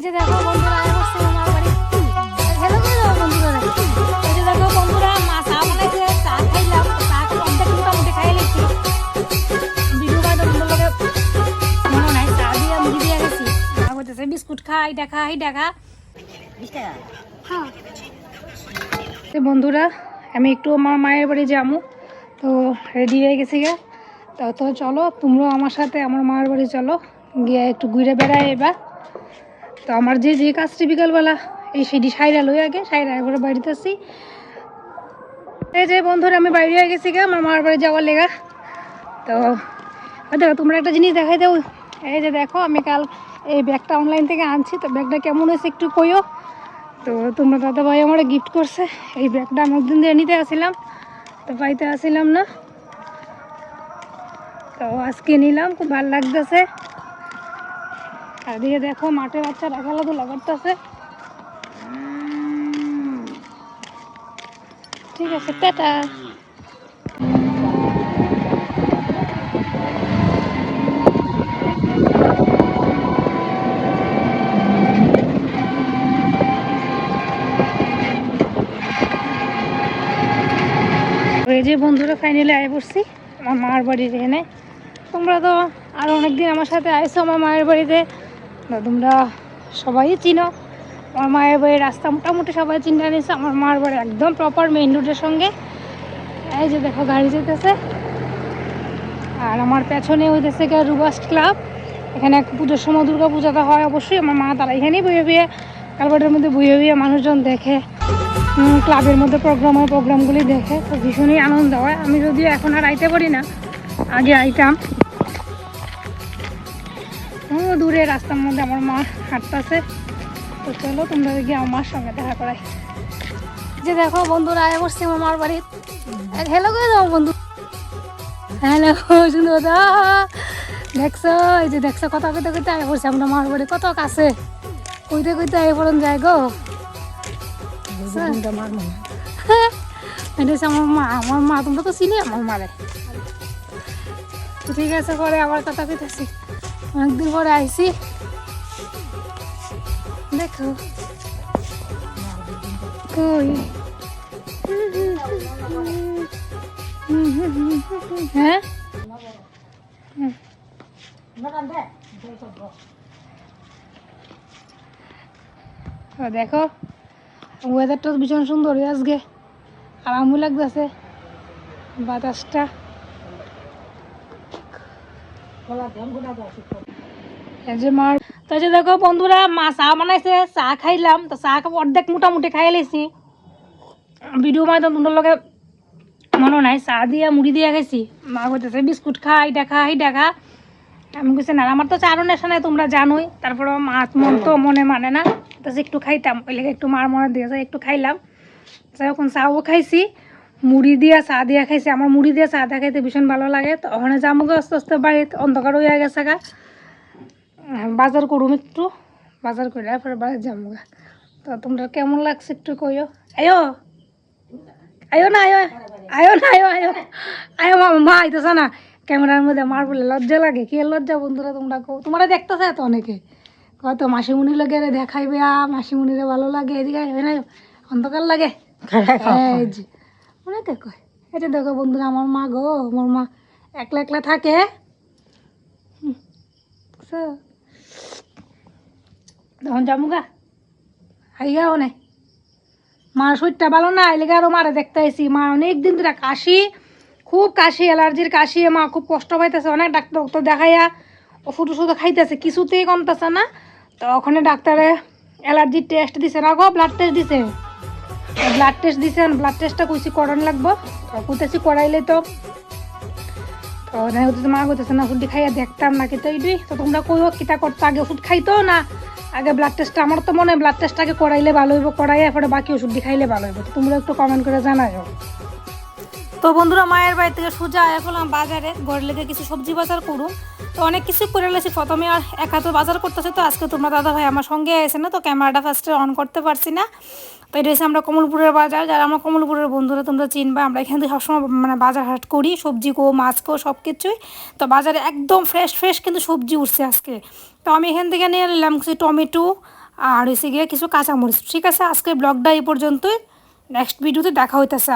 বন্ধুরা আমি বিস্কুট খা বন্ধুরা, আমি একটু আমার মায়ের বাড়ি যাব তো রেডি হয়ে গেছি গে। তো চলো, তোমরাও আমার সাথে, আমার মায়ের বাড়ি চলো। গিয়ে একটু ঘুরে বেড়াই এবার। তো আমার যে যে কাজটি বিকালবেলা এই সেটি সাইরা লই আগে, সাইরা একবারে বাড়িতে আসি। এই যে বন্ধুরা, আমি বাইরে হয়ে গেছি গে, আমার মার বাড়ি যাওয়ার লেগা। তো দেখো, তোমরা একটা জিনিস দেখাই দেও। এই যে দেখো, আমি কাল এই ব্যাগটা অনলাইন থেকে আনছি, তো ব্যাগটা কেমন হয়েছে একটু কইও। তো, তোমরা দাদা ভাই আমার গিফট করছে। এই ব্যাগটা আমি একদিন দিয়ে নিতে আসছিলাম তো পাইতে আসছিলাম না। তো আজকে নিলাম, খুব ভালো লাগতেছে। আর দেখো মাঠে বাচ্চারা খেলাধুলা করতেছে ঠিক আছে, টাটা। এই যে বন্ধুরা ফাইনালি আয় পড়ছি আমার মার বাড়ির এখানে। তোমরা তো আরও অনেকদিন আমার সাথে আইসো আমার মায়ের বাড়িতে। তোমরা সবাই চিনো। আমার মায়ের বাড়ির রাস্তা মোটামুটি সবাই চিন্তা নিয়েছে আমার মার বাড়ি একদম প্রপার মেইন রোডের সঙ্গে। এই যে দেখো, গাড়ি যেতেছে। আর আমার পেছনে হইতেছে গিয়ে রুবাস্ট ক্লাব। এখানে এক পুজোর সময় দুর্গা পূজাটা হয় অবশ্যই। আমার মা তারা এখানেই বইয়ে বিয়ে কালবাটের মধ্যে বইয়ে বইয়ে মানুষজন দেখে। ক্লাবের মধ্যে প্রোগ্রাম হয় প্রোগ্রামগুলি দেখে। তো ভীষণই আনন্দ হয়। আমি যদিও এখন আর আইতে পারি না, আগে আইতাম। ও দূরে রাস্তার মধ্যে আমার মা হাঁটতেছে। তো চলো তোমরা গিয়ে আমার মার সঙ্গে দেখা করাই। যে দেখো বন্ধুরা আয় বসছি আমার মার বাড়ি। হ্যালো করে দাও বন্ধু। হ্যালো শুনো দা দেখছ এই যে দেখছ কথা কইতে কইতে আয় পড়ছে আমরা মার বাড়ি কত কাছে? কইতে কইতে আয় পড়ন যায় গো। এটা হচ্ছে আমার মা। আমার মা তোমরা তো চিনি আমার মারে। তো ঠিক আছে পরে আবার কথা কইতেছি। অনেকদিন পরে আইসি দেখো। কই? হ্যাঁ? দেখো। ওয়েদারটা ভীষণ সুন্দর আজকে। আরামও লাগতেছে। বাতাসটা। দেখো বন্ধুরা, মা চা বানাইছে, চা খাইলাম, তো চা অর্ধেক মোটামুটি খাই ভিডিও মাই তো তোমরা লগে মনে নাই, চা দিয়া, মুড়ি দিয়া মা কইতেছে, বিস্কুট খা এইটা খা খা। আমি কইছি, না আমার তো চারও নেশা নাই, তোমরা জানোই। তারপরে মাছ মন তো মনে মানে না। তো একটু খাইতাম, ওই একটু মার মনে দিয়েছে একটু খাইলাম। যখন চাও খাইছি। মুড়ি দিয়া চা দিয়া খাইছে। আমার মুড়ি দিয়া চা দিয়া খাইতে ভীষণ ভালো লাগে। তো ওখানে আস্তে আস্তে বাড়িতে অন্ধকার হয়ে গেছে গা। বাজার করুম একটু বাজার করে তারপরে বাড়ি যাব গা তো তোমরা কেমন লাগছে একটু কইও। আয়ো আয়ো না আয়ো আয়ো না আয়ো আয়ো আয়ো মা মা আইতেছে না। ক্যামেরার মধ্যে মার বলে লজ্জা লাগে? কে লজ্জা বন্ধুরা তোমরা কো তোমরা দেখতেছে তো অনেকে? কত মাসিমুনি লাগে রে দেখাইবে আ মাসিমুনিরে ভালো লাগে। এদিকে আইবে না অন্ধকার লাগে? এই কয়? এটা দেখো বন্ধুরা, আমার মা গো, আমার মা একলা একলা থাকে? তখন যাব গা। আইগা অনেক মার শরীরটা ভালো না এলাকা আরও মারে দেখতে আইসি মা অনেক দিন ধরে কাশি, খুব কাশি, অ্যালার্জির কাশি। মা, খুব কষ্ট পাইতেছে। অনেক ডাক্তার ডাক্তার দেখাইয়া ওষুধ ওষুধ খাইতেছে। কিছুতেই কমতেছে না। তো ওখানে ডাক্তারে অ্যালার্জির টেস্ট দিছে। না গো ব্লাড টেস্ট দিছে। ব্লাড টেস্ট দিছে ব্লাড টেস্টটা কইছি, করান লাগবো। তো কইতেছি, করাইলে তো তো নাই হতে মা কইতেছে, না, ওষুধ খাইয়া দেখতাম না কিন্তু এইটাই তো তোমরা কইও, কিতা করতো, আগে ওষুধ খাইতো না? আগে ব্লাড টেস্টটা আমার তো মনে হয় ব্লাড টেস্ট আগে করাইলে ভালো হইব, করাইয়া পরে বাকি ওষুধ খাইলে ভালো হইব। তো তোমরা একটু কমেন্ট করে জানাও তো বন্ধুরা, মায়ের বাড়ি থেকে সোজা আয়া করলাম বাজারে। ঘরের লেগে কিছু সবজি বাজার করুন তো অনেক কিছু করে লেছি প্রথমে আর এক হাতে বাজার করতেছে তো, আজকে তোমরা দাদা ভাই আমার সঙ্গে এসে না, তো ক্যামেরাটা ফার্স্টে অন করতে পারছি না। তো এটা হচ্ছে আমরা কমলপুরের বাজার, যারা আমার কমলপুরের বন্ধুরা তোমরা চিনবা, আমরা এখান থেকে সবসময় মানে বাজার হাট করি, সবজি কো, মাছ কো সব কিছুই তো বাজারে একদম ফ্রেশ ফ্রেশ কিন্তু সবজি উঠছে আজকে। তো আমি এখান থেকে নিয়ে নিলাম কিছু টমেটো আর হয়েছে গিয়ে কিছু কাঁচামরিচ। ঠিক আছে, আজকের ব্লগটা এই পর্যন্তই। নেক্সট ভিডিওতে দেখা হইতেছে